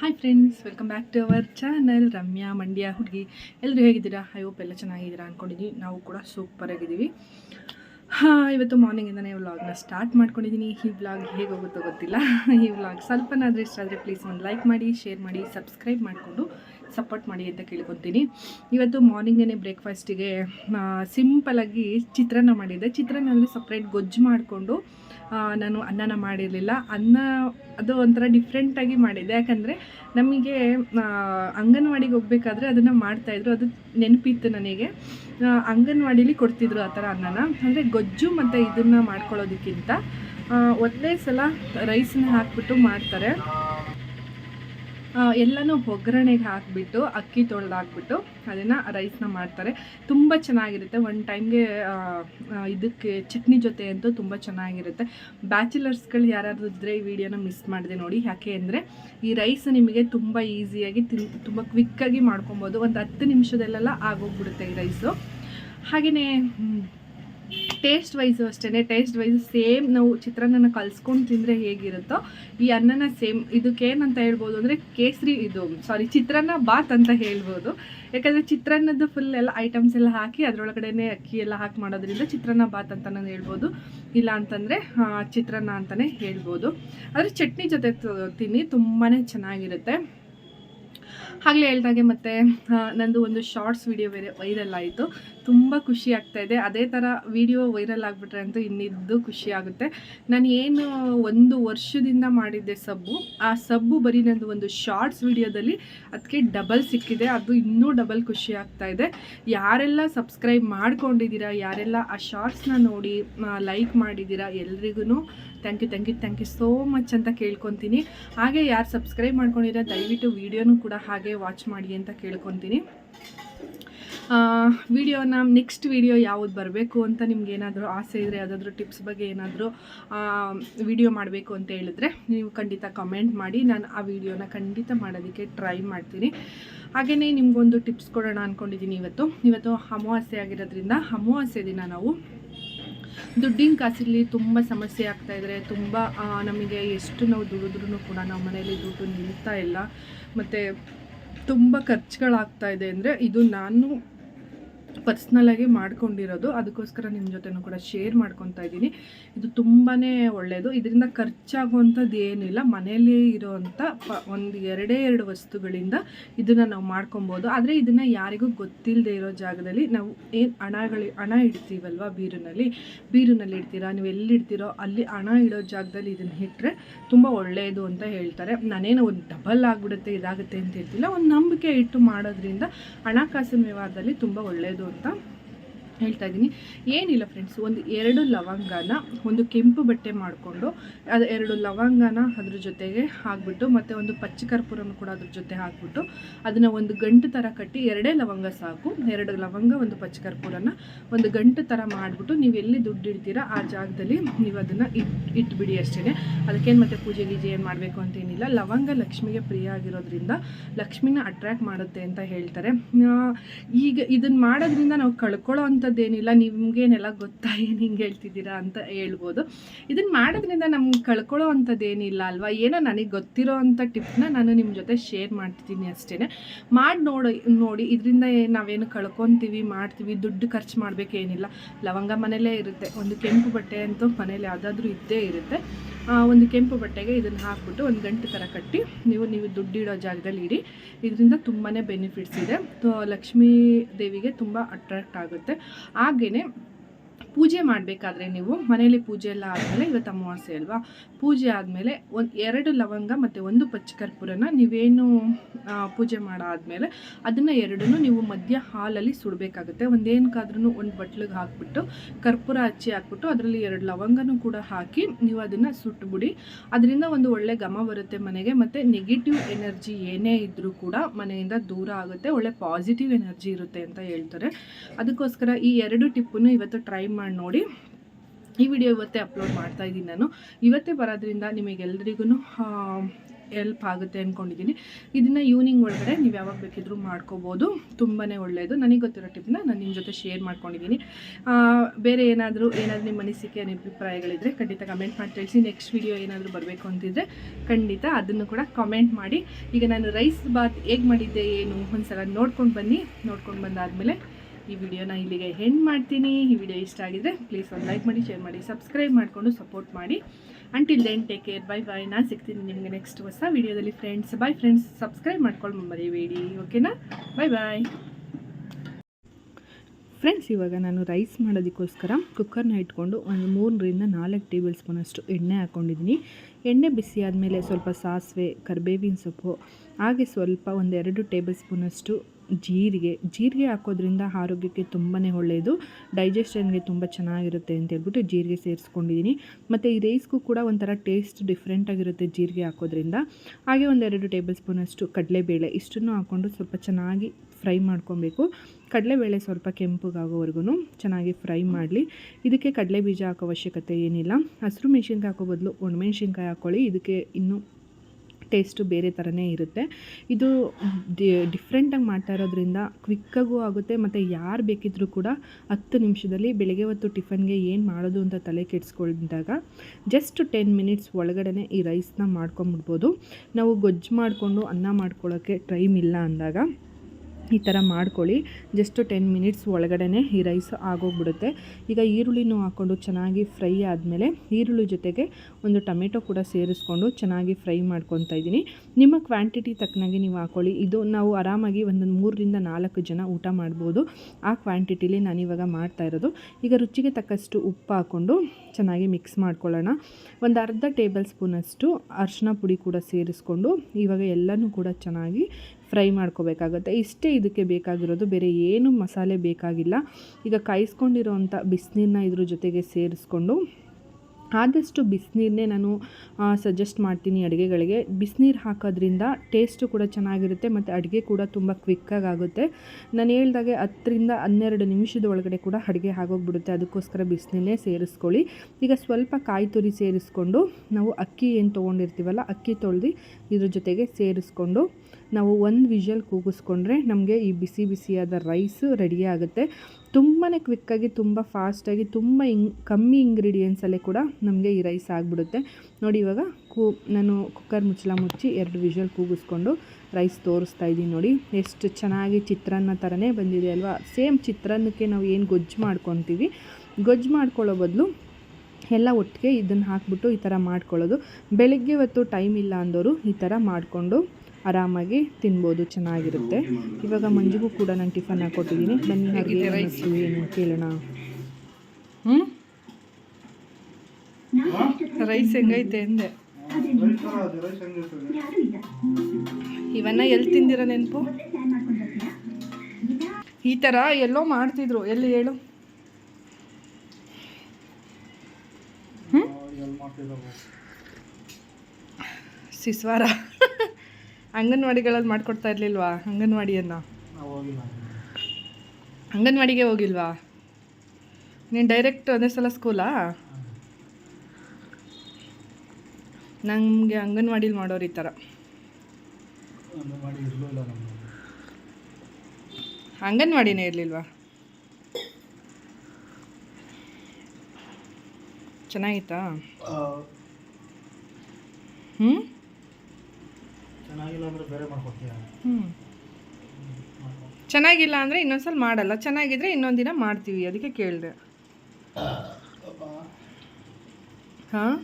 Hi friends welcome back to our channel Ramya Mandya ಹುಡುಗಿ. ಎಲ್ಲರೂ ಹೇಗಿದ್ದೀರಾ? ಐ ಹೋಪ್ ಎಲ್ಲ ಚೆನ್ನಾಗಿದ್ದೀರಾ ಅಂದ್ಕೊಂಡಿದ್ದೀವಿ ನಾವು ಕೂಡ ಸೂಪರ್ ಆಗಿದ್ದೀವಿ. ಹಾಂ, ಇವತ್ತು ಮಾರ್ನಿಂಗಿಂದನೇ ವ್ಲಾಗ್ನ ಸ್ಟಾರ್ಟ್ ಮಾಡ್ಕೊಂಡಿದ್ದೀನಿ ಈ ವ್ಲಾಗ್ ಹೇಗೆ ಹೋಗುತ್ತೋ ಗೊತ್ತಿಲ್ಲ. ಈ ವ್ಲಾಗ್ ಸ್ವಲ್ಪನಾದರೂ ಇಷ್ಟ ಆದರೆ ಪ್ಲೀಸ್ ಒಂದು ಲೈಕ್ ಮಾಡಿ ಶೇರ್ ಮಾಡಿ ಸಬ್ಸ್ಕ್ರೈಬ್ ಮಾಡಿಕೊಂಡು ಸಪೋರ್ಟ್ ಮಾಡಿ ಅಂತ ಕೇಳ್ಕೊತೀನಿ. ಇವತ್ತು ಮಾರ್ನಿಂಗೇ ಬ್ರೇಕ್ಫಾಸ್ಟಿಗೆ ಸಿಂಪಲಾಗಿ ಚಿತ್ರಾನ್ನ ಮಾಡಿದ್ದೆ. ಚಿತ್ರಾನ್ನ ಸಪ್ರೇಟ್ ಗೊಜ್ಜು ಮಾಡಿಕೊಂಡು ನಾನು ಅನ್ನನ ಮಾಡಿರಲಿಲ್ಲ. ಅನ್ನ ಅದು ಒಂಥರ ಡಿಫ್ರೆಂಟಾಗಿ ಮಾಡಿದ್ದೆ. ಯಾಕಂದರೆ ನಮಗೆ ಅಂಗನವಾಡಿಗೆ ಹೋಗ್ಬೇಕಾದ್ರೆ ಅದನ್ನು ಮಾಡ್ತಾಯಿದ್ರು ಅದು ನೆನಪಿತ್ತು ನನಗೆ. ಅಂಗನವಾಡಿಲಿ ಕೊಡ್ತಿದ್ರು ಆ ಥರ ಅನ್ನನ. ಅಂದರೆ ಗೊಜ್ಜು ಮತ್ತು ಇದನ್ನು ಮಾಡ್ಕೊಳ್ಳೋದಕ್ಕಿಂತ ಒಂದೇ ಸಲ ರೈಸನ್ನ ಹಾಕ್ಬಿಟ್ಟು ಮಾಡ್ತಾರೆ. ಎಲ್ಲನೂ ಒಗ್ಗರಣೆಗೆ ಹಾಕಿಬಿಟ್ಟು, ಅಕ್ಕಿ ತೊಳೆದು ಹಾಕ್ಬಿಟ್ಟು ಅದನ್ನು ರೈಸ್ನ ಮಾಡ್ತಾರೆ. ತುಂಬ ಚೆನ್ನಾಗಿರುತ್ತೆ. ಒಂದು ಟೈಮ್ಗೆ ಇದಕ್ಕೆ ಚಟ್ನಿ ಜೊತೆ ಅಂತೂ ತುಂಬ ಚೆನ್ನಾಗಿರುತ್ತೆ. ಬ್ಯಾಚುಲರ್ಸ್ಗಳು ಯಾರಾದರೂ ಇದ್ದರೆ ಈ ವಿಡಿಯೋನ ಮಿಸ್ ಮಾಡಿದೆ ನೋಡಿ. ಯಾಕೆ ಅಂದರೆ, ಈ ರೈಸ್ ನಿಮಗೆ ತುಂಬ ಈಸಿಯಾಗಿ ತಿನ್, ತುಂಬ ಕ್ವಿಕ್ಕಾಗಿ ಮಾಡ್ಕೊಬೋದು. ಒಂದು ಹತ್ತು ನಿಮಿಷದಲ್ಲೆಲ್ಲ ಆಗೋಗ್ಬಿಡುತ್ತೆ ಈ ರೈಸು. ಹಾಗೆಯೇ ಟೇಸ್ಟ್ ವೈಸು ಅಷ್ಟೇ ಟೇಸ್ಟ್ ವೈಸ್ ಸೇಮ್ ನಾವು ಚಿತ್ರಾನ್ನ ಕಲ್ಸ್ಕೊಂಡು ತಿಂದರೆ ಹೇಗಿರುತ್ತೋ, ಈ ಅನ್ನನ ಸೇಮ್ ಇದಕ್ಕೇನಂತ ಹೇಳ್ಬೋದು ಅಂದರೆ ಕೇಸರಿ ಇದು ಸಾರಿ ಚಿತ್ರಾನ್ನ ಬಾತ್ ಅಂತ ಹೇಳ್ಬೋದು. ಯಾಕಂದರೆ ಚಿತ್ರಾನ್ನದ್ದು ಫುಲ್ ಎಲ್ಲ ಐಟಮ್ಸ್ ಎಲ್ಲ ಹಾಕಿ ಅದರೊಳಗಡೆ ಅಕ್ಕಿ ಎಲ್ಲ ಹಾಕಿ ಮಾಡೋದ್ರಿಂದ ಚಿತ್ರಾನ್ನ ಬಾತ್ ಅಂತ ನಾನು ಹೇಳ್ಬೋದು. ಇಲ್ಲ ಅಂತಂದರೆ ಚಿತ್ರಾನ್ನ ಅಂತಲೇ ಹೇಳ್ಬೋದು. ಆದರೆ ಚಟ್ನಿ ಜೊತೆ ತಿನ್ನಿ ತುಂಬಾ ಚೆನ್ನಾಗಿರುತ್ತೆ. ಆಗಲೇ ಹೇಳ್ದಾಗೆ ಮತ್ತು ನಂದು ಒಂದು ಶಾರ್ಟ್ಸ್ ವಿಡಿಯೋ ಬೇರೆ ವೈರಲ್ ಆಯಿತು. ತುಂಬ ಖುಷಿ ಆಗ್ತಾ ಇದೆ. ಅದೇ ಥರ ವಿಡಿಯೋ ವೈರಲ್ ಆಗಿಬಿಟ್ರೆ ಅಂತೂ ಇನ್ನಿದ್ದು ಖುಷಿ ಆಗುತ್ತೆ. ನಾನು ಏನು ಒಂದು ವರ್ಷದಿಂದ ಮಾಡಿದ್ದೆ ಸಬ್ಬು. ಆ ಸಬ್ಬು ಬರೀ ನಂದು ಒಂದು ಶಾರ್ಟ್ಸ್ ವಿಡಿಯೋದಲ್ಲಿ ಅದಕ್ಕೆ ಡಬಲ್ ಸಿಕ್ಕಿದೆ. ಅದು ಇನ್ನೂ ಡಬಲ್ ಖುಷಿ ಆಗ್ತಾ ಇದೆ. ಯಾರೆಲ್ಲ ಸಬ್ಸ್ಕ್ರೈಬ್ ಮಾಡ್ಕೊಂಡಿದ್ದೀರಾ, ಯಾರೆಲ್ಲ ಆ ಶಾರ್ಟ್ಸ್ನ ನೋಡಿ ಲೈಕ್ ಮಾಡಿದ್ದೀರಾ ಎಲ್ರಿಗೂ thank you thank you thank you so much ಅಂತ ಕೇಳ್ಕೊತೀನಿ. ಹಾಗೆ ಯಾರು ಸಬ್ಸ್ಕ್ರೈಬ್ ಮಾಡ್ಕೊಂಡಿರೋ ದಯವಿಟ್ಟು ವೀಡಿಯೋನು ಕೂಡ ಹಾಗೆ ವಾಚ್ ಮಾಡಿ ಅಂತ ಕೇಳ್ಕೊತೀನಿ. ವಿಡಿಯೋನ ನೆಕ್ಸ್ಟ್ ವಿಡಿಯೋ ಯಾವುದು ಬರಬೇಕು ಅಂತ ನಿಮ್ಗೆ ಏನಾದರೂ ಆಸೆ ಇದ್ದರೆ ಯಾವುದಾದ್ರೂ ಟಿಪ್ಸ್ ಬಗ್ಗೆ ಏನಾದರೂ ವಿಡಿಯೋ ಮಾಡಬೇಕು ಅಂತ ಹೇಳಿದ್ರೆ ನೀವು ಖಂಡಿತ ಕಮೆಂಟ್ ಮಾಡಿ. ನಾನು ಆ ವಿಡಿಯೋನ ಖಂಡಿತ ಮಾಡೋದಕ್ಕೆ ಟ್ರೈ ಮಾಡ್ತೀನಿ. ಹಾಗೆಯೇ ನಿಮಗೊಂದು ಟಿಪ್ಸ್ ಕೊಡೋಣ ಅಂದ್ಕೊಂಡಿದ್ದೀನಿ ಇವತ್ತು. ಇವತ್ತು ಅಮಾವಾಸ್ಯೆ ಆಗಿರೋದ್ರಿಂದ ಅಮಾವಾಸ್ಯೆ ದಿನ ನಾವು ದುಡ್ಡಿನ ಕಾಸಿಲ್ಲಿ ತುಂಬ ಸಮಸ್ಯೆ ಆಗ್ತಾ ಇದ್ರೆ ತುಂಬ ನಮಗೆ ಎಷ್ಟು ನಾವು ದುಡಿದ್ರೂ ಕೂಡ ನಮ್ಮ ಮನೇಲಿ ದುಡ್ಡು ನಿಲ್ತಾ ಇಲ್ಲ. ಮತ್ತು ತುಂಬ ಖರ್ಚುಗಳಾಗ್ತಾ ಇದೆ ಅಂದರೆ ಇದು ನಾನು ಪರ್ಸ್ನಲಾಗಿ ಮಾಡ್ಕೊಂಡಿರೋದು. ಅದಕ್ಕೋಸ್ಕರ ನಿಮ್ಮ ಜೊತೆನೂ ಕೂಡ ಶೇರ್ ಮಾಡ್ಕೊತಾ ಇದ್ದೀನಿ. ಇದು ತುಂಬಾ ಒಳ್ಳೆಯದು ಇದರಿಂದ ಖರ್ಚಾಗುವಂಥದ್ದು ಏನಿಲ್ಲ. ಮನೆಯಲ್ಲೇ ಇರೋವಂಥ ಒಂದು ಎರಡೇ ಎರಡು ವಸ್ತುಗಳಿಂದ ಇದನ್ನು ನಾವು ಮಾಡ್ಕೊಬೋದು. ಆದರೆ ಇದನ್ನು ಯಾರಿಗೂ ಗೊತ್ತಿಲ್ಲದೆ ಇರೋ ಜಾಗದಲ್ಲಿ ನಾವು ಏನು ಹಣಗಳು ಹಣ ಇಡ್ತೀವಲ್ವ ಬೀರಿನಲ್ಲಿ? ಬೀರಿನಲ್ಲಿ ಇಡ್ತೀರಾ? ನೀವು ಎಲ್ಲಿ ಇಡ್ತೀರೋ? ಅಲ್ಲಿ ಹಣ ಇಡೋ ಜಾಗದಲ್ಲಿ ಇದನ್ನು ಇಟ್ಟರೆ ತುಂಬ ಒಳ್ಳೆಯದು ಅಂತ ಹೇಳ್ತಾರೆ. ನಾನೇನು ಒಂದು ಡಬಲ್ ಆಗಿಬಿಡುತ್ತೆ, ಇದಾಗುತ್ತೆ ಅಂತ ಹೇಳ್ತಿಲ್ಲ. ಒಂದು ನಂಬಿಕೆ ಇಟ್ಟು ಮಾಡೋದ್ರಿಂದ ಹಣಕಾಸಿನ ವ್ಯವಹಾರದಲ್ಲಿ ತುಂಬ ಒಳ್ಳೆಯದು ಅಂತ ¿no? ಹೇಳ್ತಾ ಇದ್ದೀನಿ. ಏನಿಲ್ಲ ಫ್ರೆಂಡ್ಸ್ ಒಂದು ಎರಡು ಲವಂಗನ, ಒಂದು ಕೆಂಪು ಬಟ್ಟೆ ಮಾಡಿಕೊಂಡು, ಅದು ಎರಡು ಲವಂಗನ ಅದ್ರ ಜೊತೆಗೆ ಹಾಕ್ಬಿಟ್ಟು, ಮತ್ತು ಒಂದು ಪಚ್ಚ ಕರ್ಪೂರನ ಕೂಡ ಅದ್ರ ಜೊತೆ ಹಾಕ್ಬಿಟ್ಟು, ಅದನ್ನು ಒಂದು ಗಂಟು ಥರ ಕಟ್ಟಿ, ಎರಡೇ ಲವಂಗ ಸಾಕು. ಎರಡು ಲವಂಗ, ಒಂದು ಪಚ್ಚ ಕರ್ಪೂರನ ಒಂದು ಗಂಟು ಥರ ಮಾಡಿಬಿಟ್ಟು, ನೀವು ಎಲ್ಲಿ ದುಡ್ಡು ಇಡ್ತೀರಾ ಆ ಜಾಗದಲ್ಲಿ ನೀವು ಅದನ್ನು ಇಟ್, ಇಟ್ಬಿಡಿ ಅಷ್ಟೇ ಅದಕ್ಕೇನು ಮತ್ತೆ ಪೂಜೆ ಗೀಜೆ ಏನು ಮಾಡಬೇಕು ಅಂತೇನಿಲ್ಲ ಲವಂಗ ಲಕ್ಷ್ಮಿಗೆ ಪ್ರಿಯ ಆಗಿರೋದ್ರಿಂದ ಲಕ್ಷ್ಮಿನ ಅಟ್ರ್ಯಾಕ್ಟ್ ಮಾಡುತ್ತೆ ಅಂತ ಹೇಳ್ತಾರೆ. ಈಗ ಇದನ್ನು ಮಾಡೋದ್ರಿಂದ ನಾವು ಕಳ್ಕೊಳ್ಳೋ ಅಂಥದ್ದೇನಿಲ್ಲ, ನಿಮಗೇನೆಲ್ಲ ಗೊತ್ತಾ? ಏನು ಹಿಂಗೆ ಹೇಳ್ತಿದ್ದೀರಾ ಅಂತ ಹೇಳ್ಬೋದು. ಇದನ್ನು ಮಾಡೋದ್ರಿಂದ ನಮ್ಗೆ ಕಳ್ಕೊಳ್ಳೋ ಅಂಥದ್ದೇನಿಲ್ಲ ಅಲ್ವಾ? ಏನೋ ನನಗೆ ಗೊತ್ತಿರೋ ಅಂಥ ಟಿಪ್ನ ನಾನು ನಿಮ್ಮ ಜೊತೆ ಶೇರ್ ಮಾಡ್ತಿದ್ದೀನಿ ಅಷ್ಟೇ ಮಾಡಿ ನೋಡಿ ನೋಡಿ, ಇದರಿಂದ ನಾವೇನು ಕಳ್ಕೊತೀವಿ, ಮಾಡ್ತೀವಿ, ದುಡ್ಡು ಖರ್ಚು ಮಾಡಬೇಕೇನಿಲ್ಲ. ಲವಂಗ ಮನೇಲೇ ಇರುತ್ತೆ. ಒಂದು ಕೆಂಪು ಬಟ್ಟೆ ಅಂತೂ ಮನೇಲಿ ಯಾವುದಾದ್ರೂ ಇದ್ದೇ ಇರುತ್ತೆ. ಒಂದು ಕೆಂಪು ಬಟ್ಟೆಗೆ ಇದನ್ನು ಹಾಕ್ಬಿಟ್ಟು ಒಂದು ಗಂಟೆ ಥರ ಕಟ್ಟಿ ನೀವು ನೀವು ದುಡ್ಡಿಡೋ ಜಾಗದಲ್ಲಿ ಇಡಿ. ಇದರಿಂದ ತುಂಬಾ ಬೆನಿಫಿಟ್ಸ್ ಇದೆ. ಲಕ್ಷ್ಮೀ ದೇವಿಗೆ ತುಂಬ ಅಟ್ರಾಕ್ಟ್ ಆಗುತ್ತೆ. ಹಾಗೆಯೇ ಪೂಜೆ ಮಾಡಬೇಕಾದ್ರೆ ನೀವು ಮನೇಲಿ ಪೂಜೆ ಎಲ್ಲ ಆದಮೇಲೆ ಇವತ್ತು ಅಮಾವಾಸ್ಯೆ ಅಲ್ವಾ? ಪೂಜೆ ಆದಮೇಲೆ ಒಂದು ಎರಡು ಲವಂಗ ಮತ್ತು ಒಂದು ಪಚ್ಚ ಕರ್ಪೂರನ ನೀವೇನು ಪೂಜೆ ಮಾಡಾದಮೇಲೆ ಅದನ್ನು ಎರಡನ್ನೂ ನೀವು ಮಧ್ಯ ಹಾಲಲ್ಲಿ ಸುಡಬೇಕಾಗುತ್ತೆ. ಒಂದೇನಕ್ಕಾದ್ರೂ ಒಂದು ಬಟ್ಲಿಗೆ ಹಾಕ್ಬಿಟ್ಟು, ಕರ್ಪೂರ ಹಚ್ಚಿ ಹಾಕ್ಬಿಟ್ಟು ಅದರಲ್ಲಿ ಎರಡು ಲವಂಗನೂ ಕೂಡ ಹಾಕಿ ನೀವು ಅದನ್ನು ಸುಟ್ಟುಬಿಡಿ ಅದರಿಂದ ಒಂದು ಒಳ್ಳೆ ಘಮ ಬರುತ್ತೆ ಮನೆಗೆ ಮತ್ತು ನೆಗೆಟಿವ್ ಎನರ್ಜಿ ಏನೇ ಇದ್ದರೂ ಕೂಡ ಮನೆಯಿಂದ ದೂರ ಆಗುತ್ತೆ. ಒಳ್ಳೆ ಪಾಸಿಟಿವ್ ಎನರ್ಜಿ ಇರುತ್ತೆ ಅಂತ ಹೇಳ್ತಾರೆ. ಅದಕ್ಕೋಸ್ಕರ ಈ ಎರಡು ಟಿಪ್ಪನ್ನು ಇವತ್ತು ಟ್ರೈ ಮಾಡಿ ನೋಡಿ. ಈ ವಿಡಿಯೋ ಇವತ್ತೇ ಅಪ್ಲೋಡ್ ಮಾಡ್ತಾ ಇದ್ದೀನಿ ನಾನು. ಇವತ್ತೇ ಬರೋದ್ರಿಂದ ನಿಮಗೆಲ್ರಿಗೂ ಎಲ್ಪ್ ಆಗುತ್ತೆ ಅಂದ್ಕೊಂಡಿದ್ದೀನಿ ಇದನ್ನು ಈವ್ನಿಂಗ್ ಒಳಗಡೆ ನೀವು ಯಾವಾಗ ಬೇಕಿದ್ರೂ ಮಾಡ್ಕೋಬೋದು. ತುಂಬಾ ಒಳ್ಳೆಯದು ನನಗೆ ಗೊತ್ತಿರೋ ಟಿಪ್ನ ನಾನು ನಿಮ್ಮ ಜೊತೆ ಶೇರ್ ಮಾಡ್ಕೊಂಡಿದ್ದೀನಿ. ಬೇರೆ ಏನಾದರೂ ಏನಾದರೂ ನಿಮ್ಮ ಅನಿಸಿಕೆ ಅಭಿಪ್ರಾಯಗಳಿದ್ದರೆ ಖಂಡಿತ ಕಮೆಂಟ್ ಮಾಡಿ ತಿಳಿಸಿ. ನೆಕ್ಸ್ಟ್ ವಿಡಿಯೋ ಏನಾದರೂ ಬರಬೇಕು ಅಂತಿದ್ರೆ ಖಂಡಿತ ಅದನ್ನು ಕೂಡ ಕಮೆಂಟ್ ಮಾಡಿ. ಈಗ ನಾನು ರೈಸ್ ಬಾತ್ ಹೇಗೆ ಮಾಡಿದ್ದೆ, ಏನು? ಒಂದ್ಸಲ ನೋಡ್ಕೊಂಡು ಬನ್ನಿ. ನೋಡ್ಕೊಂಡು ಬಂದಾದಮೇಲೆ ಈ ವಿಡಿಯೋನ ಇಲ್ಲಿಗೆ ಹೆಂಡ್ ಮಾಡ್ತೀನಿ. ಈ ವಿಡಿಯೋ ಇಷ್ಟ ಆಗಿದ್ರೆ ಪ್ಲೀಸ್ ಒಂದು ಲೈಕ್ ಮಾಡಿ ಶೇರ್ ಮಾಡಿ ಸಬ್ಸ್ಕ್ರೈಬ್ ಮಾಡಿಕೊಂಡು ಸಪೋರ್ಟ್ ಮಾಡಿ. Until then take care bye bye ನಾನು ಸಿಗ್ತೀನಿ ನಿಮಗೆ ನೆಕ್ಸ್ಟ್ ಹೊಸ ವಿಡಿಯೋದಲ್ಲಿ ಫ್ರೆಂಡ್ಸ್ ಬಾಯ್ ಫ್ರೆಂಡ್ಸ್ ಸಬ್ಸ್ಕ್ರೈಬ್ ಮಾಡ್ಕೊಂಡು ಮರಿಬೇಡಿ ಓಕೆನಾ ಬಾಯ್ ಬಾಯ್ ಫ್ರೆಂಡ್ಸ್ ಇವಾಗ ನಾನು ರೈಸ್ ಮಾಡೋದಕ್ಕೋಸ್ಕರ ಕುಕ್ಕರ್ನ ಇಟ್ಕೊಂಡು ಒಂದು ಮೂರರಿಂದ ನಾಲ್ಕು ಟೇಬಲ್ ಸ್ಪೂನಷ್ಟು ಎಣ್ಣೆ ಹಾಕ್ಕೊಂಡಿದ್ದೀನಿ ಎಣ್ಣೆ ಬಿಸಿ ಆದಮೇಲೆ ಸ್ವಲ್ಪ ಸಾಸಿವೆ, ಕರಿಬೇವಿನ ಸೊಪ್ಪು, ಹಾಗೆ ಸ್ವಲ್ಪ ಒಂದೆರಡು ಟೇಬಲ್ ಸ್ಪೂನಷ್ಟು ಜೀರಿಗೆ ಜೀರಿಗೆ ಹಾಕೋದ್ರಿಂದ ಆರೋಗ್ಯಕ್ಕೆ ತುಂಬಾ ಒಳ್ಳೆಯದು ಡೈಜೆಷನ್ಗೆ ತುಂಬ ಚೆನ್ನಾಗಿರುತ್ತೆ ಅಂತ ಹೇಳ್ಬಿಟ್ಟು ಜೀರಿಗೆ ಸೇರಿಸ್ಕೊಂಡಿದ್ದೀನಿ ಮತ್ತು ಈ ರೈಸ್ಗೂ ಕೂಡ ಒಂಥರ ಟೇಸ್ಟ್ ಡಿಫ್ರೆಂಟಾಗಿರುತ್ತೆ ಜೀರಿಗೆ ಹಾಕೋದ್ರಿಂದ. ಹಾಗೆ ಒಂದೆರಡು ಟೇಬಲ್ ಸ್ಪೂನಷ್ಟು ಕಡಲೆಬೇಳೆ, ಇಷ್ಟನ್ನು ಹಾಕ್ಕೊಂಡು ಸ್ವಲ್ಪ ಚೆನ್ನಾಗಿ ಫ್ರೈ ಮಾಡ್ಕೊಬೇಕು. ಕಡಲೆಬೇಳೆ ಸ್ವಲ್ಪ ಕೆಂಪಗಾಗೋವರೆಗೂ ಚೆನ್ನಾಗಿ ಫ್ರೈ ಮಾಡಲಿ. ಇದಕ್ಕೆ ಕಡಲೆ ಬೀಜ ಹಾಕೋ ಅವಶ್ಯಕತೆ ಏನಿಲ್ಲ. ಹಸಿರು ಮೆಣಸಿನ್ಕಾಯಿ ಹಾಕೋ ಬದಲು ಒಣಮೆಣ್ಸಿನ್ಕಾಯಿ ಹಾಕ್ಕೊಳ್ಳಿ ಇದಕ್ಕೆ ಇನ್ನೂ ಟೇಸ್ಟು ಬೇರೆ ಥರನೇ ಇರುತ್ತೆ. ಇದು ಡಿಫ್ರೆಂಟಾಗಿ ಮಾಡ್ತಾ ಇರೋದ್ರಿಂದ ಕ್ವಿಕ್ಕಾಗೂ ಆಗುತ್ತೆ. ಮತ್ತು ಯಾರು ಬೇಕಿದ್ರೂ ಕೂಡ ಹತ್ತು ನಿಮಿಷದಲ್ಲಿ ಬೆಳಗ್ಗೆ ಹೊತ್ತು ಟಿಫನ್ಗೆ ಏನು ಮಾಡೋದು ಅಂತ ತಲೆ ಕೆಡಿಸ್ಕೊಂಡಾಗ ಜಸ್ಟ್ ಟೆನ್ ಮಿನಿಟ್ಸ್ ಒಳಗಡೆ ಈ ರೈಸ್ನ ಮಾಡ್ಕೊಂಬಿಡ್ಬೋದು. ನಾವು ಗೊಜ್ಜು ಮಾಡಿಕೊಂಡು ಅನ್ನ ಮಾಡ್ಕೊಳ್ಳೋಕ್ಕೆ ಟೈಮ್ ಇಲ್ಲ ಅಂದಾಗ ಈ ಥರ ಮಾಡ್ಕೊಳ್ಳಿ. ಜಸ್ಟ್ ಟೆನ್ ಮಿನಿಟ್ಸ್ ಒಳಗಡೆ ಈ ರೈಸ್ ಆಗೋಗ್ಬಿಡುತ್ತೆ. ಈಗ ಈರುಳ್ಳಿನೂ ಹಾಕ್ಕೊಂಡು ಚೆನ್ನಾಗಿ ಫ್ರೈ ಆದಮೇಲೆ ಈರುಳ್ಳಿ ಜೊತೆಗೆ ಒಂದು ಟೊಮೆಟೊ ಕೂಡ ಸೇರಿಸ್ಕೊಂಡು ಚೆನ್ನಾಗಿ ಫ್ರೈ ಮಾಡ್ಕೊತಾ ಇದ್ದೀನಿ. ನಿಮ್ಮ ಕ್ವಾಂಟಿಟಿ ತಕ್ಕನಾಗಿ ನೀವು ಹಾಕ್ಕೊಳ್ಳಿ ಇದು ನಾವು ಆರಾಮಾಗಿ ಒಂದು ಮೂರರಿಂದ ನಾಲ್ಕು ಜನ ಊಟ ಮಾಡ್ಬೋದು. ಆ ಕ್ವಾಂಟಿಟಿಲಿ ನಾನು ಇವಾಗ ಮಾಡ್ತಾ ಇರೋದು. ಈಗ ರುಚಿಗೆ ತಕ್ಕಷ್ಟು ಉಪ್ಪು ಹಾಕ್ಕೊಂಡು ಚೆನ್ನಾಗಿ ಮಿಕ್ಸ್ ಮಾಡ್ಕೊಳ್ಳೋಣ. ಒಂದು ಅರ್ಧ ಟೇಬಲ್ ಸ್ಪೂನಷ್ಟು ಅರಿಶಿನ ಪುಡಿ ಕೂಡ ಸೇರಿಸ್ಕೊಂಡು ಇವಾಗ ಎಲ್ಲನೂ ಕೂಡ ಚೆನ್ನಾಗಿ ಫ್ರೈ ಮಾಡ್ಕೋಬೇಕಾಗುತ್ತೆ. ಇಷ್ಟೇ ಇದಕ್ಕೆ ಬೇಕಾಗಿರೋದು, ಬೇರೆ ಏನು ಮಸಾಲೆ ಬೇಕಾಗಿಲ್ಲ. ಈಗ ಕಾಯಿಸ್ಕೊಂಡಿರೋವಂಥ ಬಿಸಿನೀರನ್ನ ಇದ್ರ ಜೊತೆಗೆ ಸೇರಿಸ್ಕೊಂಡು, ಆದಷ್ಟು ಬಿಸಿನೀರನ್ನೇ ನಾನು ಸಜೆಸ್ಟ್ ಮಾಡ್ತೀನಿ ಅಡುಗೆಗಳಿಗೆ. ಬಿಸಿನೀರು ಹಾಕೋದ್ರಿಂದ ಟೇಸ್ಟು ಕೂಡ ಚೆನ್ನಾಗಿರುತ್ತೆ ಮತ್ತು ಅಡುಗೆ ಕೂಡ ತುಂಬ ಕ್ವಿಕ್ಕಾಗಿ ಆಗುತ್ತೆ. ನಾನು ಹೇಳ್ದಾಗೆ ಹತ್ತರಿಂದ ಹನ್ನೆರಡು ನಿಮಿಷದ ಒಳಗಡೆ ಕೂಡ ಅಡುಗೆ ಆಗೋಗ್ಬಿಡುತ್ತೆ. ಅದಕ್ಕೋಸ್ಕರ ಬಿಸಿನೀರನ್ನೇ ಸೇರಿಸ್ಕೊಳ್ಳಿ. ಈಗ ಸ್ವಲ್ಪ ಕಾಯಿ ತುರಿ ಸೇರಿಸ್ಕೊಂಡು, ನಾವು ಅಕ್ಕಿ ಏನು ತೊಗೊಂಡಿರ್ತೀವಲ್ಲ, ಅಕ್ಕಿ ತೊಳೆದು ಇದ್ರ ಜೊತೆಗೆ ಸೇರಿಸ್ಕೊಂಡು ನಾವು ಒಂದು ವಿಷಲ್ ಕೂಗಿಸ್ಕೊಂಡ್ರೆ ನಮಗೆ ಈ ಬಿಸಿ ಬಿಸಿಯಾದ ರೈಸು ರೆಡಿ ಆಗುತ್ತೆ. ತುಂಬಾ ಕ್ವಿಕ್ಕಾಗಿ ತುಂಬ ಫಾಸ್ಟಾಗಿ ತುಂಬ ಇಂಗ್ ಕಮ್ಮಿ ಇಂಗ್ರೀಡಿಯೆಂಟ್ಸಲ್ಲೇ ಕೂಡ ನಮಗೆ ಈ ರೈಸ್ ಆಗಿಬಿಡುತ್ತೆ. ನೋಡಿ ಇವಾಗ ಕೂ, ನಾನು ಕುಕ್ಕರ್ ಮುಚ್ಚಲ ಮುಚ್ಚಿ ಎರಡು ವಿಷಲ್ ಕೂಗಿಸ್ಕೊಂಡು ರೈಸ್ ತೋರಿಸ್ತಾ ಇದ್ದೀನಿ ನೋಡಿ. ಎಷ್ಟು ಚೆನ್ನಾಗಿ ಚಿತ್ರಾನ್ನ ಥರನೇ ಬಂದಿದೆ ಅಲ್ವಾ? ಸೇಮ್ ಚಿತ್ರಾನ್ನಕ್ಕೆ ನಾವು ಏನು ಗೊಜ್ಜು ಮಾಡ್ಕೊತೀವಿ? ಗೊಜ್ಜು ಮಾಡ್ಕೊಳ್ಳೋ ಬದಲು ಎಲ್ಲ ಒಟ್ಟಿಗೆ ಇದನ್ನು ಹಾಕ್ಬಿಟ್ಟು ಈ ಥರ ಮಾಡ್ಕೊಳ್ಳೋದು. ಬೆಳಗ್ಗೆ ಹೊತ್ತು ಟೈಮ್ ಇಲ್ಲ ಅಂದವರು ಈ ಥರ ಮಾಡಿಕೊಂಡು ಆರಾಮಾಗಿ ತಿನ್ಬೋದು ಚೆನ್ನಾಗಿರುತ್ತೆ. ಇವಾಗ ಮಂಜುಗೂ ಕೂಡ ನಾನು ಟಿಫನ್ ಹಾಕ್ಕೊಟ್ಟಿದ್ದೀನಿ ಬನ್ನಿ ಹಾಗೆ ಏನು ಕೇಳೋಣ. ಹ್ಞೂ ರೈಸ್ ಹೆಂಗೈತೆ ಅಂದೆ? ಇವನ್ನ ಎಲ್ಲಿ ತಿಂದಿರೋ ನೆನಪು? ಈ ಥರ ಎಲ್ಲೋ ಮಾಡ್ತಿದ್ರು. ಎಲ್ಲಿ ಹೇಳು? ಹ್ಞೂ ಸಿಸ್ವಾರ. ಅಂಗನವಾಡಿಗಳಲ್ಲಿ ಮಾಡ್ಕೊಡ್ತಾ ಇರಲಿಲ್ವಾ? ಅಂಗನವಾಡಿಯನ್ನು? ಅಂಗನವಾಡಿಗೆ ಹೋಗಿಲ್ವಾ? ನೀನು ಡೈರೆಕ್ಟ್ ಅದೇ ಸಲ ಸ್ಕೂಲಾ ನಮಗೆ ಅಂಗನವಾಡಿಲಿ ಮಾಡೋರು ಈ ಥರ ಅಂಗನವಾಡಿನೇ ಇರಲಿಲ್ವಾ? ಚೆನ್ನಾಗಿತ್ತಾ? ಹ್ಞೂ ಚೆನ್ನಾಗಿಲ್ಲ ಅಂದ್ರೆ ಬೇರೆ ಮಾಡ್ಕೊಡ್ತೀಯ ಹ್ಞೂ ಚೆನ್ನಾಗಿಲ್ಲ ಅಂದರೆ ಇನ್ನೊಂದ್ಸಲ ಮಾಡಲ್ಲ. ಚೆನ್ನಾಗಿದ್ರೆ ಇನ್ನೊಂದಿನ ದಿನ ಮಾಡ್ತೀವಿ. ಅದಕ್ಕೆ ಕೇಳಿದೆ. ಹಾಂ?